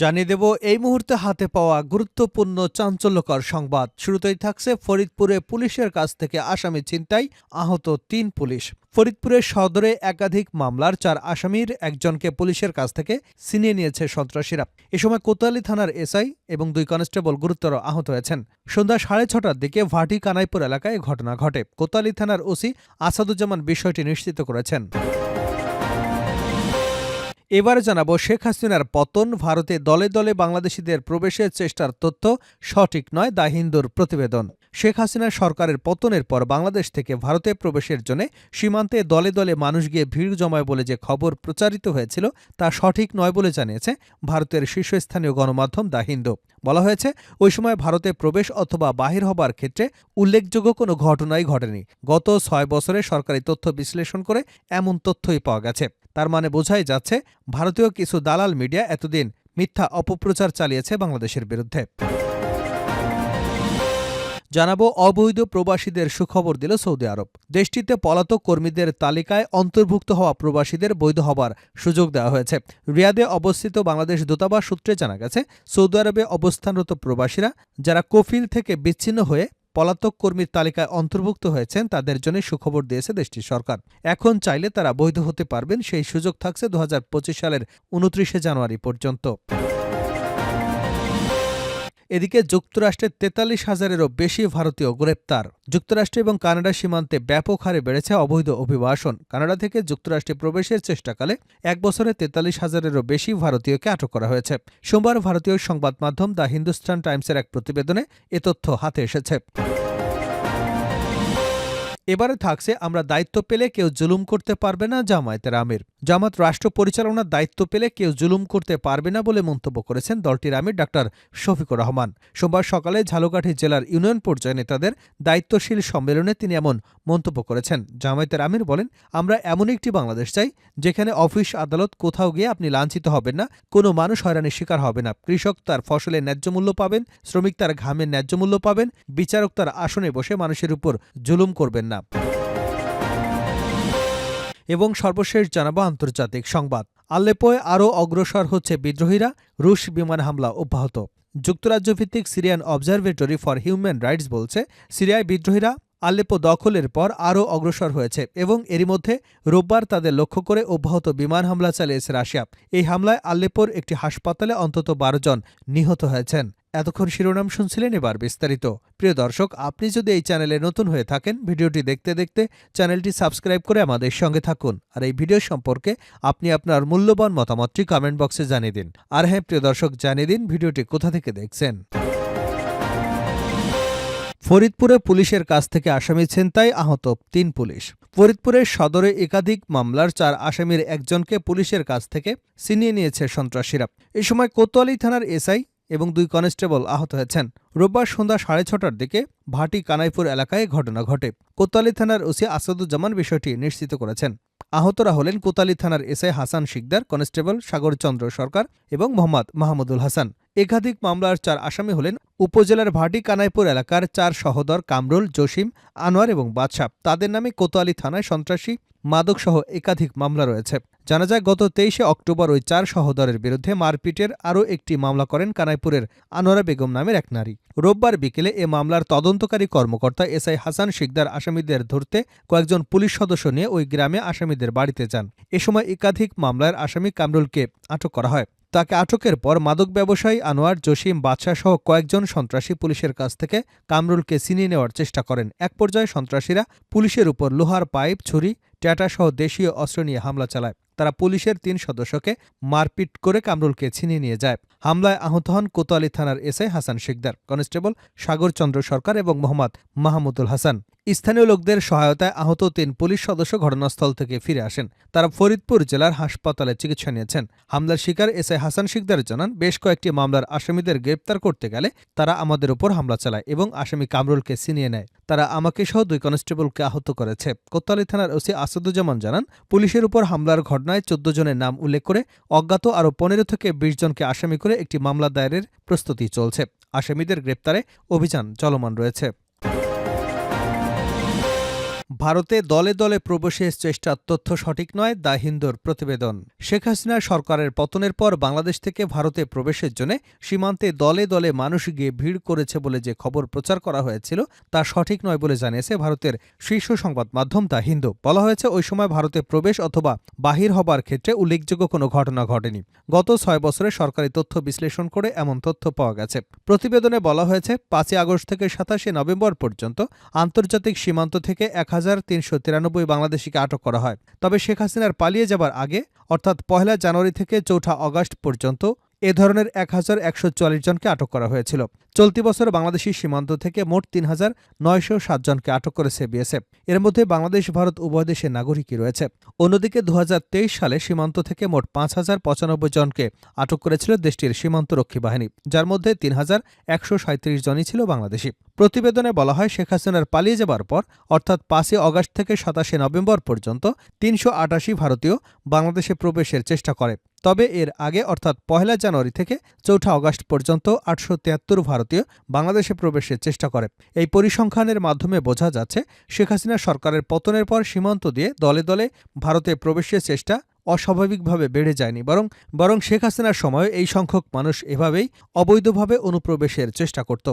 জানিয়ে দেব, এই মুহূর্তে হাতে পাওয়া গুরুত্বপূর্ণ চাঞ্চল্যকর সংবাদ। শুরুতেই থাকছে ফরিদপুরে পুলিশের কাছ থেকে আসামি ছিনতাই, আহত তিন পুলিশ। ফরিদপুরের সদরে একাধিক মামলার চার আসামির একজনকে পুলিশের কাছ থেকে ছিনিয়ে নিয়েছে সন্ত্রাসীরা। এ সময় কোতোয়ালি থানার এসআই এবং দুই কনস্টেবল গুরুতর আহত হয়েছেন। সন্ধ্যা সাড়ে ছটার দিকে ভাটি কানাইপুর এলাকায় ঘটনা ঘটে। কোতোয়ালি থানার ওসি আসাদুজ্জামান বিষয়টি নিশ্চিত করেছেন। এবারে জানাব শেখ হাসিনার পতন, ভারতে দলে দলে বাংলাদেশিদের প্রবেশের চেষ্টার তথ্য, সঠিক নয়, দা হিন্দুর প্রতিবেদন। শেখ হাসিনার সরকারের পতনের পর বাংলাদেশ থেকে ভারতে প্রবেশের জন্য সীমান্তে দলে দলে মানুষ গিয়ে ভিড় জমায় বলে যে খবর প্রচারিত হয়েছিল, তা সঠিক নয় বলে জানিয়েছে ভারতের শীর্ষস্থানীয় গণমাধ্যম দা হিন্দু। বলা হয়েছে, ওই সময় ভারতে প্রবেশ অথবা বাহির হবার ক্ষেত্রে উল্লেখযোগ্য কোনো ঘটনাই ঘটেনি। গত ছয় বছরে সরকারি তথ্য বিশ্লেষণ করে এমন তথ্যই পাওয়া গেছে। তার মানে বোঝাই যাচ্ছে ভারতীয় কিছু দালাল মিডিয়া এতদিন মিথ্যা অপপ্রচার চালিয়েছে বাংলাদেশের বিরুদ্ধে। জানাব অবৈধ প্রবাসীদের সুখবর দিল সৌদি আরব। দেশটিতে পলাতক কর্মীদের তালিকায় অন্তর্ভুক্ত হওয়া প্রবাসীদের বৈধ হবার সুযোগ দেওয়া হয়েছে। রিয়াদে অবস্থিত বাংলাদেশ দূতাবাস সূত্রে জানা গেছে, সৌদি আরবে অবস্থানরত প্রবাসীরা, যারা কফিল থেকে বিচ্ছিন্ন হয়ে পলাতক কর্মীর তালিকায় অন্তর্ভুক্ত হয়েছেন, তাদের জন্য সুখবর দিয়েছে দেশটির সরকার। এখন চাইলে তারা বৈধ হতে পারবেন, সেই সুযোগ থাকছে দু হাজার পঁচিশ সালের উনত্রিশে জানুয়ারি পর্যন্ত। এদিকে যুক্তরাষ্ট্রে তেতাল্লিশ হাজারেরও বেশি ভারতীয় গ্রেপ্তার। যুক্তরাষ্ট্র এবং কানাডা সীমান্তে ব্যাপক হারে বেড়েছে অবৈধ অভিবাসন। কানাডা থেকে যুক্তরাষ্ট্রে প্রবেশের চেষ্টাকালে এক বছরে তেতাল্লিশ হাজারেরও বেশি ভারতীয়কে আটক করা হয়েছে। সোমবার ভারতীয় সংবাদ মাধ্যম দ্য হিন্দুস্তান টাইমসের এক প্রতিবেদনে এ তথ্য হাতে এসেছে। এবারে থাকছে, আমরা দায়িত্ব পেলে কেউ জুলুম করতে পারবে না জামায়াতের আমির। জামাত রাষ্ট্র পরিচালনার দায়িত্ব পেলে কেউ জুলুম করতে পারবে না বলে মন্তব্য করেছেন দলটির আমির ডাক্তার শফিকুর রহমান। সোমবার সকালে ঝালকাঠি জেলার ইউনিয়ন পর্যায়ে নেতাদের দায়িত্বশীল সম্মেলনে তিনি এমন মন্তব্য করেছেন। জামায়াতের আমির বলেন, আমরা এমন একটি বাংলাদেশ চাই, যেখানে অফিস আদালত কোথাও গিয়ে আপনি লাঞ্ছিত হবেন না, কোনো মানুষ হয়রানির শিকার হবে না। কৃষক তার ফসলের ন্যায্য মূল্য পাবেন, শ্রমিক তার ঘামের ন্যায্য মূল্য পাবেন, বিচারক তার আসনে বসে মানুষের উপর জুলুম করবেন না। এবং সর্বশেষ জানাব আন্তর্জাতিক সংবাদ। আল্লেপোয় আরও অগ্রসর হচ্ছে বিদ্রোহীরা। রুশ বিমান হামলা অব্যাহত। যুক্তরাজ্য ভিত্তিক Syrian observatory for human rights বলছে, সিরিয়ায় বিদ্রোহীরা আল্লেপো দখলের পর আরও অগ্রসর হয়েছে এবং এরই মধ্যে রোববার তাদের লক্ষ্য করে অব্যাহত বিমান হামলা চালিয়েছে রাশিয়া। এই হামলায় আল্লেপোর একটি হাসপাতালে অন্তত বারো জন নিহত হয়েছেন। এতক্ষণ শিরোনাম শুনছিলেন এবার বিস্তারিত। প্রিয় দর্শক, আপনি যদি এই চ্যানেলে নতুন হয়ে থাকেন, ভিডিওটি দেখতে দেখতে চ্যানেলটি সাবস্ক্রাইব করে আমাদের সঙ্গে থাকুন। আর এই ভিডিও সম্পর্কে আপনি আপনার মূল্যবান মতামতটি কমেন্ট বক্সে জানিয়ে দিন। আর হ্যাঁ প্রিয় দর্শক, জানিয়ে দিন ভিডিওটি কোথা থেকে দেখছেন। ফরিদপুরে পুলিশের কাছ থেকে আসামি ছিনতাই আহত তিন পুলিশ। ফরিদপুরের সদরে একাধিক মামলার চার আসামির একজনকে পুলিশের কাছ থেকে ছিনিয়ে নিয়েছে সন্ত্রাসীরা। এ সময় কোতোয়ালি থানার এসআই এবং দুই কনস্টেবল আহত হয়েছেন। রোববার সন্ধ্যা সাড়ে ছটার দিকে ভাটি কানাইপুর এলাকায় ঘটনা ঘটে। কোতোয়ালি থানার ওসি আসাদুজ্জামান বিষয়টি নিশ্চিত করেছেন। আহতরা হলেন কোতালি থানার এসআই হাসান শিকদার, কনস্টেবল সাগরচন্দ্র সরকার এবং মোহাম্মদ মাহমুদুল হাসান। একাধিক মামলার চার আসামি হলেন উপজেলার ভাটি কানাইপুর এলাকার চার সহদর কামরুল, জসিম, আনোয়ার এবং বাদশাহ। তাদের নামে কোতোয়ালি থানায় সন্ত্রাসী মাদকসহ একাধিক মামলা রয়েছে। জানা যায়, গত তেইশে অক্টোবর ওই চার সহদরের বিরুদ্ধে মারপিটের আরও একটি মামলা করেন কানাইপুরের আনোয়ারা বেগম নামের এক নারী। রোববার বিকেলে এ মামলার তদন্তকারী কর্মকর্তা এস আই হাসান শিকদার আসামিদের ধরতে কয়েকজন পুলিশ সদস্য নিয়ে ওই গ্রামে আসামিদের বাড়িতে যান। এ সময় একাধিক মামলার আসামি কামরুলকে আটক করা হয়। তাকে আটকের পর মাদক ব্যবসায়ী আনোয়ার জসিম বাদশাহ সহ কয়েকজন সন্ত্রাসী পুলিশের কাছ থেকে কামরুলকে ছিনিয়ে নেওয়ার চেষ্টা করেন। এক পর্যায়ে সন্ত্রাসীরা পুলিশের উপর লোহার পাইপ, ছুরি ট্যাটাসহ দেশীয় অস্ত্র নিয়ে হামলা চালায়। তারা পুলিশের তিন সদস্যকে মারপিট করে কামরুলকে ছিনিয়ে নিয়ে যায়। হামলায় আহত হন কোতোয়ালি থানার এসআই হাসান শিকদার, কনস্টেবল সাগরচন্দ্র সরকার এবং মোহাম্মদ মাহমুদুল হাসান। স্থানীয় লোকদের সহায়তায় আহত তিন পুলিশ সদস্য ঘটনাস্থল থেকে ফিরে আসেন। তারা ফরিদপুর জেলার হাসপাতালে চিকিৎসা নিয়েছেন। হামলার শিকার এসআই হাসান শিকদার জানান, বেশ কয়েকটি মামলার আসামিদের গ্রেপ্তার করতে গেলে তারা আমাদের উপর হামলা চালায় এবং আসামি কামরুলকে ছিনিয়ে নেয়। তারা আমাকে সহ দুই কনস্টেবলকে আহত করেছে। কোতোয়ালি থানার ওসি আসাদুজ্জামান জানান, পুলিশের উপর হামলার ঘটনায় চোদ্দ জনের নাম উল্লেখ করে অজ্ঞাত আরও পনেরো থেকে বিশ জনকে আসামি করে একটি মামলা দায়েরের প্রস্তুতি চলছে। আসামিদের গ্রেপ্তারে অভিযান চলমান রয়েছে। ভারতে দলে দলে প্রবেশের চেষ্টার তথ্য সঠিক নয় দ্য হিন্দুর প্রতিবেদন। শেখ হাসিনা সরকারের পতনের পর বাংলাদেশ থেকে ভারতে প্রবেশের জন্য সীমান্তে দলে দলে মানুষ গিয়ে ভিড় করেছে বলে যে খবর প্রচার করা হয়েছিল, তা সঠিক নয় বলে জানিয়েছে ভারতের শীর্ষ সংবাদ মাধ্যম দ্য হিন্দু। বলা হয়েছে, ওই সময় ভারতে প্রবেশ অথবা বাহির হবার ক্ষেত্রে উল্লেখযোগ্য কোনো ঘটনা ঘটেনি। গত ছয় বছরে সরকারি তথ্য বিশ্লেষণ করে এমন তথ্য পাওয়া গেছে। প্রতিবেদনে বলা হয়েছে, পাঁচই আগস্ট থেকে সাতাশে নভেম্বর পর্যন্ত আন্তর্জাতিক সীমান্ত থেকে এক হাজার হাজার তিনশো তিরানব্বই বাংলাদেশিকে আটক করা হয়। তবে শেখ হাসিনার পালিয়ে যাবার আগে, অর্থাৎ পহেলা জানুয়ারি থেকে চৌঠা অগাস্ট পর্যন্ত এ ধরনের এক হাজার একশো চুয়াল্লিশ জনকে আটক করা হয়েছিল। চলতি বছর বাংলাদেশি সীমান্ত থেকে মোট তিন হাজার নয়শো সাত জনকে আটক করেছে বিএসএফ। এর মধ্যে বাংলাদেশ, ভারত উভয় দেশের নাগরিকই রয়েছে। অন্যদিকে দু হাজার তেইশ সালে সীমান্ত থেকে মোট পাঁচ হাজার পঁচানব্বই জনকে আটক করেছিল দেশটির সীমান্তরক্ষী বাহিনী, যার মধ্যে তিন হাজার একশো সাঁত্রিশ জনই ছিল বাংলাদেশি। প্রতিবেদনে বলা হয়, শেখ হাসিনার পালিয়ে যাবার পর, অর্থাৎ পাঁচই অগাস্ট থেকে সাতাশে নভেম্বর পর্যন্ত তিনশো আটাশি ভারতীয় বাংলাদেশে প্রবেশের চেষ্টা করে। তবে এর আগে, অর্থাৎ পহেলা জানুয়ারি থেকে চৌঠা অগাস্ট পর্যন্ত আটশো তিয়াত্তর ভারতীয় বাংলাদেশে প্রবেশের চেষ্টা করে। এই পরিসংখ্যানের মাধ্যমে বোঝা যাচ্ছে, শেখ হাসিনা সরকারের পতনের পর সীমান্ত দিয়ে দলে দলে ভারতে প্রবেশের চেষ্টা অস্বাভাবিকভাবে বেড়ে যায়নি, বরং বরং শেখ হাসিনার সময় এই সংখ্যক মানুষ এভাবেই অবৈধভাবে অনুপ্রবেশের চেষ্টা করত।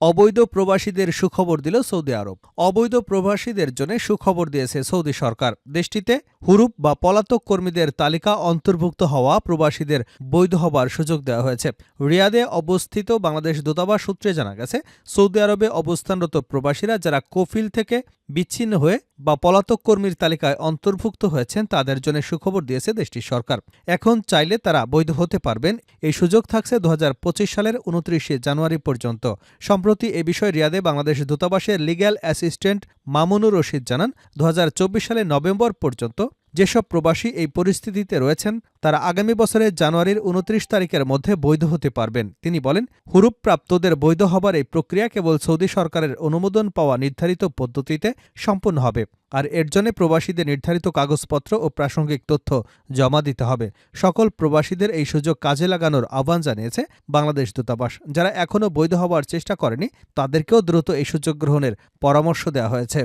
অবৈধ প্রবাসীদের সুখবর দিল সৌদি আরব। অবৈধ প্রবাসীদের জন্য সুখবর দিয়েছে সৌদি সরকার। দেশটিতে হুরুপ বা পলাতক কর্মীদের তালিকা অন্তর্ভুক্ত হওয়া প্রবাসীদের বৈধ হবার সুযোগ দেওয়া হয়েছে। রিয়াদে অবস্থিত বাংলাদেশ দূতাবাস সূত্রে জানা গেছে, সৌদি আরবে অবস্থানরত প্রবাসীরা যারা কফিল থেকে বিচ্ছিন্ন হয়ে বা পলাতক কর্মীর তালিকায় অন্তর্ভুক্ত হয়েছেন, তাদের জন্য সুখবর দিয়েছে দেশটির সরকার। এখন চাইলে তারা বৈধ হতে পারবেন। এই সুযোগ থাকছে দু হাজার পঁচিশ সালের উনত্রিশে জানুয়ারি পর্যন্ত। সম্প্রতি এ বিষয়ে রিয়াদে বাংলাদেশ দূতাবাসের লিগ্যাল অ্যাসিস্ট্যান্ট মামুনুর রশিদ জানান, দু হাজার চব্বিশ সালে নভেম্বর পর্যন্ত যেসব প্রবাসী এই পরিস্থিতিতে রয়েছেন, তারা আগামী বছরের জানুয়ারির উনত্রিশ তারিখের মধ্যে বৈধ হতে পারবেন। তিনি বলেন হুরুপ প্রাপ্তদের বৈধ হবার এই প্রক্রিয়া কেবল সৌদি সরকারের অনুমোদন পাওয়া নির্ধারিত পদ্ধতিতে সম্পন্ন হবে, আর এর জন্য প্রবাসীদের নির্ধারিত কাগজপত্র ও প্রাসঙ্গিক তথ্য জমা দিতে হবে। সকল প্রবাসীদের এই সুযোগ কাজে লাগানোর আহ্বান জানিয়েছে বাংলাদেশ দূতাবাস। যারা এখনও বৈধ হবার চেষ্টা করেনি, তাদেরকেও দ্রুত এই সুযোগ গ্রহণের পরামর্শ দেওয়া হয়েছে।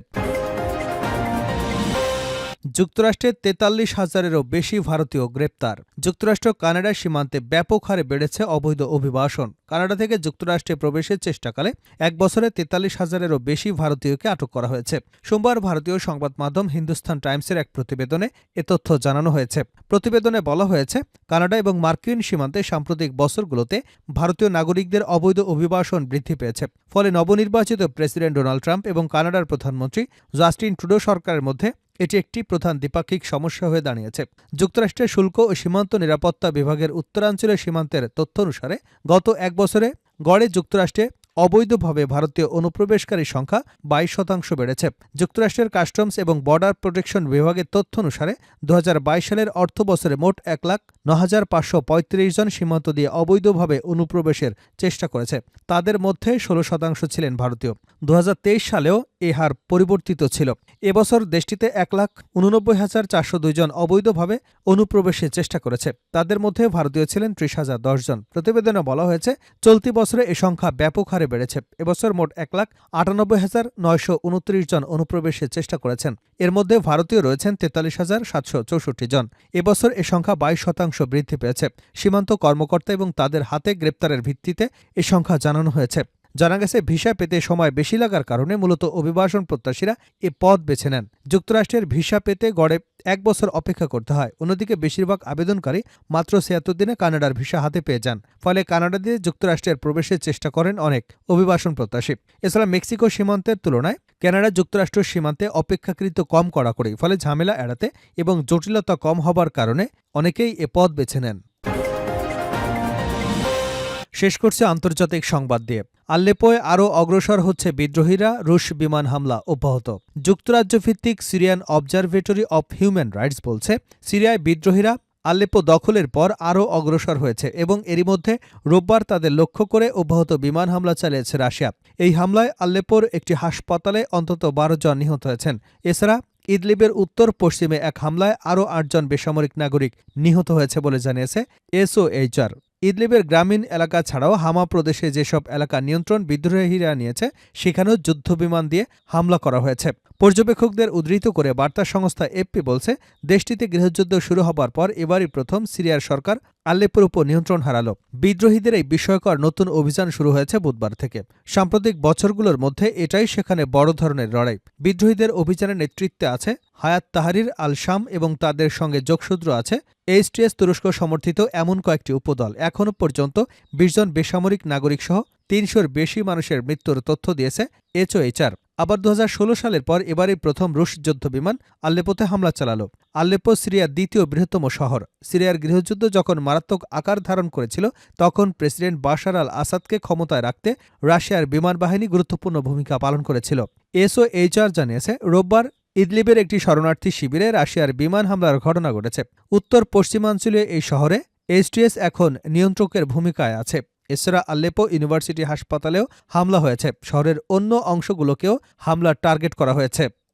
যুক্তরাষ্ট্রের তেতাল্লিশ হাজারেরও বেশি ভারতীয় গ্রেপ্তার। যুক্তরাষ্ট্র কানাডা সীমান্তে ব্যাপক হারে বেড়েছে অবৈধ অভিবাসন। কানাডা থেকে যুক্তরাষ্ট্রে প্রবেশের চেষ্টাকালে এক বছরে তেতাল্লিশ হাজারেরও বেশি ভারতীয়কে আটক করা হয়েছে। সোমবার ভারতীয় সংবাদ মাধ্যম হিন্দুস্তান টাইমসের এক প্রতিবেদনে এ তথ্য জানানো হয়েছে। প্রতিবেদনে বলা হয়েছে, কানাডা এবং মার্কিন সীমান্তে সাম্প্রতিক বছরগুলোতে ভারতীয় নাগরিকদের অবৈধ অভিবাসন বৃদ্ধি পেয়েছে। ফলে নবনির্বাচিত প্রেসিডেন্ট ডোনাল্ড ট্রাম্প এবং কানাডার প্রধানমন্ত্রী জাস্টিন ট্রুডো সরকারের মধ্যে এটি একটি প্রধান দ্বিপাক্ষিক সমস্যা হয়ে দাঁড়িয়েছে। যুক্তরাষ্ট্রের শুল্ক ও সীমান্ত নিরাপত্তা বিভাগের উত্তরাঞ্চলের সীমান্তের তথ্য অনুসারে গত এক বছরে গড়ে যুক্তরাষ্ট্রে অবৈধভাবে ভারতীয় অনুপ্রবেশকারীর সংখ্যা বাইশ শতাংশ বেড়েছে। যুক্তরাষ্ট্রের কাস্টমস এবং বর্ডার প্রোটেকশন বিভাগের তথ্য অনুসারে দু হাজার বাইশ সালের অর্থ বছরে মোট এক লাখ ন হাজার পাঁচশো পঁয়ত্রিশ জন সীমান্ত দিয়ে অবৈধভাবে অনুপ্রবেশের চেষ্টা করেছে। তাদের মধ্যে ষোলো শতাংশ ছিলেন ভারতীয়। দু হাজার তেইশ সালেও এ হার পরিবর্তিত ছিল। এবছর দেশটিতে এক লাখ উননব্বই হাজার চারশো দুইজন অবৈধভাবে অনুপ্রবেশের চেষ্টা করেছে। তাদের মধ্যে ভারতীয় ছিলেন ত্রিশ হাজার দশ জন। প্রতিবেদনে বলা হয়েছে, চলতি বছরে এ সংখ্যা ব্যাপক হারে বেড়েছে। এবছর মোট এক লাখ আটানব্বই হাজার নয়শো উনত্রিশ জন অনুপ্রবেশের চেষ্টা করেছেন। এর মধ্যে ভারতীয় রয়েছেন তেতাল্লিশ হাজার সাতশো চৌষট্টি জন। এবছর এ সংখ্যা বাইশ শতাংশ বৃদ্ধি পেয়েছে। সীমান্ত কর্মকর্তা এবং তাদের হাতে গ্রেপ্তারের ভিত্তিতে এ সংখ্যা জানানো হয়েছে। জানা গেছে, ভিসা পেতে সময় বেশি লাগার কারণে মূলত অভিবাসন প্রত্যাশীরা এ পথ বেছে নেন। যুক্তরাষ্ট্রের ভিসা পেতে গড়ে এক বছর অপেক্ষা করতে হয়। অন্যদিকে বেশিরভাগ আবেদনকারী মাত্র ছিয়াত্তর দিনে কানাডার ভিসা হাতে পেয়ে যান। ফলে কানাডা দিয়ে যুক্তরাষ্ট্রের প্রবেশের চেষ্টা করেন অনেক অভিবাসন প্রত্যাশী। এছাড়া মেক্সিকো সীমান্তের তুলনায় কানাডা যুক্তরাষ্ট্র সীমান্তে অপেক্ষাকৃত কম কড়াকড়ি, ফলে ঝামেলা এড়াতে এবং জটিলতা কম হবার কারণে অনেকেই এ পথ বেছে নেন। শেষ করছে আন্তর্জাতিক সংবাদ দিয়ে। আল্লেপোয় আরও অগ্রসর হচ্ছে বিদ্রোহীরা রুশ বিমান হামলা অব্যাহত। যুক্তরাজ্য ভিত্তিক Syrian observatory of human rights বলছে, সিরিয়ায় বিদ্রোহীরা আল্লেপো দখলের পর আরও অগ্রসর হয়েছে এবং এরই মধ্যে রোববার তাদের লক্ষ্য করে অব্যাহত বিমান হামলা চালিয়েছে রাশিয়া। এই হামলায় আল্লেপোর একটি হাসপাতালে অন্তত বারো জন নিহত হয়েছেন। এছাড়া ইদলিবের উত্তর পশ্চিমে এক হামলায় আরও আটজন বেসামরিক নাগরিক নিহত হয়েছে বলে জানিয়েছে এসওএইচআর। ইদলিবের গ্রামীণ এলাকা ছাড়াও হামা প্রদেশে যেসব এলাকা নিয়ন্ত্রণ বিদ্রোহীরা নিয়েছে, সেখানেও যুদ্ধবিমান দিয়ে হামলা করা হয়েছে। পর্যবেক্ষকদের উদ্ধৃত করে বার্তা সংস্থা এফপি বলছে, দেশটিতে গৃহযুদ্ধ শুরু হবার পর এবারই প্রথম সিরিয়ার সরকার আল্লেপোর উপর নিয়ন্ত্রণ হারালো। বিদ্রোহীদের এই বিষয়কর নতুন অভিযান শুরু হয়েছে বুধবার থেকে। সাম্প্রতিক বছরগুলোর মধ্যে এটাই সেখানে বড় ধরনের লড়াই। বিদ্রোহীদের অভিযানের নেতৃত্বে আছে হায়াত তাহারির আল শাম এবং তাদের সঙ্গে যোগসূত্র আছে এইচটিএস তুরস্ক সমর্থিত এমন কয়েকটি উপদল। এখনও পর্যন্ত বিশজন বেসামরিক নাগরিক সহ তিনশোর বেশি মানুষের মৃত্যুর তথ্য দিয়েছে এইচওএইচআর আবার দু হাজার ষোলো সালের পর এবারই প্রথম রুশ যুদ্ধ বিমান আল্লেপোতে হামলা চালালো। আল্লেপো সিরিয়ার দ্বিতীয় বৃহত্তম শহর। সিরিয়ার গৃহযুদ্ধ যখন মারাত্মক আকার ধারণ করেছিল, তখন প্রেসিডেন্ট বাশার আল আসাদকে ক্ষমতায় রাখতে রাশিয়ার বিমান বাহিনী গুরুত্বপূর্ণ ভূমিকা পালন করেছিল। এসওএইচআর জানিয়েছে, রোববার ইদলিবের একটি শরণার্থী শিবিরে রাশিয়ার বিমান হামলার ঘটনা ঘটেছে। উত্তর পশ্চিমাঞ্চলীয় এই শহরে এইচটিএস এখন নিয়ন্ত্রকের ভূমিকায় আছে। এছাড়া আল্লেপো ইউনিভার্সিটি হাসপাতালেও হামলা হয়েছে। শহরের অন্য অংশগুলোকেও হামলার টার্গেট করা হয়েছে।